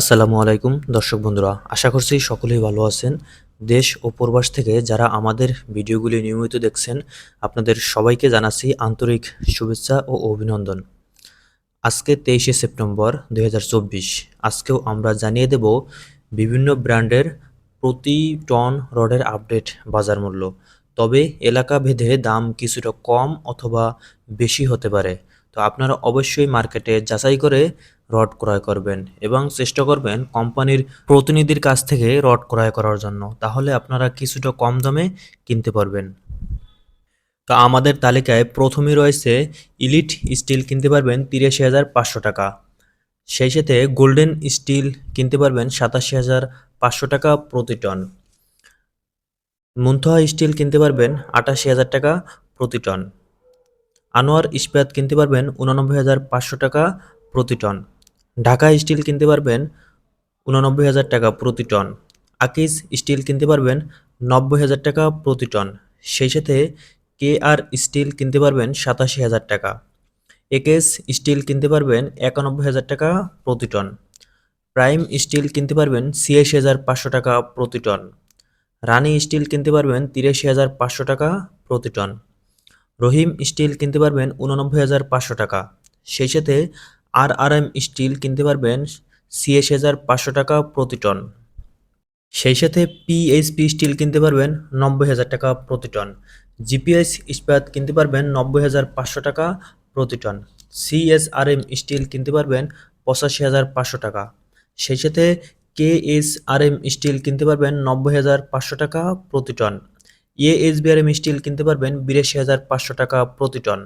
আসসালামু আলাইকুম, দর্শক বন্ধুরা। আশা করছি সকলেই ভালো আছেন। দেশ ও প্রবাস থেকে যারা আমাদের ভিডিওগুলি নিয়মিত দেখছেন, আপনাদের সবাইকে জানাচ্ছি আন্তরিক শুভেচ্ছা ও অভিনন্দন। আজকে তেইশে সেপ্টেম্বর দু হাজার চব্বিশ। আজকেও আমরা জানিয়ে দেব বিভিন্ন ব্র্যান্ডের প্রতি টন রডের আপডেট বাজার মূল্য। তবে এলাকা ভেদে দাম কিছুটা কম অথবা বেশি হতে পারে। তো আপনারা অবশ্যই মার্কেটে যাচাই করে রড ক্রয় করবেন এবং চেষ্টা করবেন কোম্পানির প্রতিনিধির কাছ থেকে রড ক্রয় করার জন্য। তাহলে আপনারা কিছুটা কম দামে কিনতে পারবেন। তো আমাদের তালিকায় প্রথমে রয়েছে ইলিট স্টিল কিনতে পারবেন তিরাশি হাজার পাঁচশো টাকা। সেই সাথে গোল্ডেন স্টিল কিনতে পারবেন সাতাশি হাজার পাঁচশো টাকা প্রতি টন। মুন্থা স্টিল কিনতে পারবেন আটাশি হাজার টাকা প্রতি টন। আনোয়ার ইস্পাত কিনতে পারবেন উননব্বই হাজার পাঁচশো টাকা প্রতি টন। ঢাকা স্টিল কিনতে পারবেন উননব্বই হাজার টাকা প্রতি টন। আকিজ স্টিল কিনতে পারবেন নব্বই হাজার টাকা প্রতি টন। সেই সাথে কে আর স্টিল কিনতে পারবেন সাতাশি হাজার টাকা। একেস স্টিল কিনতে পারবেন একানব্বই হাজার টাকা প্রতি টন। প্রাইম স্টিল কিনতে পারবেন ছিয়াশি হাজার পাঁচশো টাকা প্রতি টন। রানি স্টিল কিনতে পারবেন তিরাশি হাজার পাঁচশো টাকা প্রতি টন। রহিম স্টিল কিনতে পারবেন উননব্বই হাজার পাঁচশো টাকা। সেই সাথে আর আর এম স্টিল কিনতে পারবেন ছিয়াশি হাজার পাঁচশো টাকা প্রতি টন। সেই সাথে পিএইচপি স্টিল কিনতে পারবেন নব্বই হাজার টাকা প্রতি টন। জিপিএস ইস্পাত কিনতে পারবেন নব্বই হাজার পাঁচশো টাকা প্রতি টন। সিএসআরএম স্টিল কিনতে পারবেন পঁচাশি হাজার পাঁচশো টাকা। সেই সাথে কেএসআরএম স্টিল কিনতে পারবেন নব্বই হাজার পাঁচশো টাকা প্রতি টন। এএসবিআরএম স্টিল কিনতে পারবেন বিরাশি হাজার পাঁচশো টাকা প্রতি টন।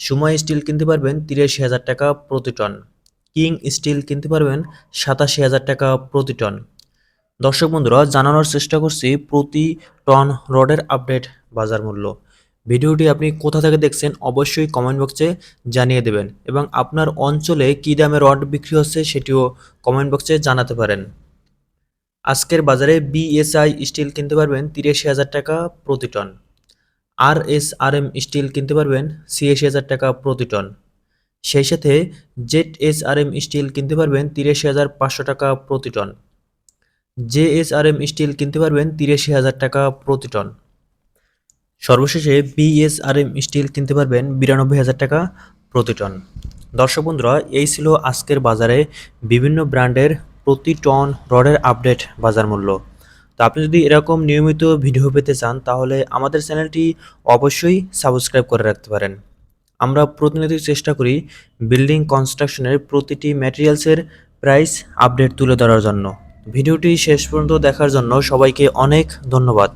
সময় স্টিল কিনতে পারবেন তিরাশি হাজার টাকা প্রতি টন। কিং স্টিল কিনতে পারবেন সাতাশি হাজার টাকা প্রতি টন। দর্শক বন্ধুরা, জানানোর চেষ্টা করছি প্রতি টন রডের আপডেট বাজার মূল্য। ভিডিওটি আপনি কোথা থেকে দেখছেন অবশ্যই কমেন্ট বক্সে জানিয়ে দেবেন এবং আপনার অঞ্চলে কী দামে রড বিক্রি হচ্ছে সেটিও কমেন্ট বক্সে জানাতে পারেন। আজকের বাজারে বিএসআই স্টিল কিনতে পারবেন তিরাশি হাজার টাকা প্রতি টন। আর এস আর এম স্টিল কিনতে পারবেন ছিয়াশি হাজার টাকা প্রতি টন। সেই সাথে Z S R M steel কিনতে পারবেন তিরাশি হাজার পাঁচশো টাকা প্রতি ton. J S R M steel কিনতে পারবেন তিরাশি হাজার টাকা প্রতি টন। সর্বশেষে বিএসআরএম স্টিল কিনতে পারবেন বিরানব্বই হাজার টাকা প্রতি টন। দর্শক বন্ধুরা, এই ছিল আজকের বাজারে বিভিন্ন ব্র্যান্ডের প্রতি টন রডের আপডেট বাজার মূল্য। তো আপনি যদি এরকম নিয়মিত ভিডিও পেতে চান, তাহলে আমাদের চ্যানেলটি অবশ্যই সাবস্ক্রাইব করে রাখতে পারেন। আমরা প্রতিনিয়ত চেষ্টা করি বিল্ডিং কনস্ট্রাকশনের প্রতিটি ম্যাটেরিয়ালসের প্রাইস আপডেট তুলে ধরার জন্য। ভিডিওটি শেষ পর্যন্ত দেখার জন্য সবাইকে অনেক ধন্যবাদ।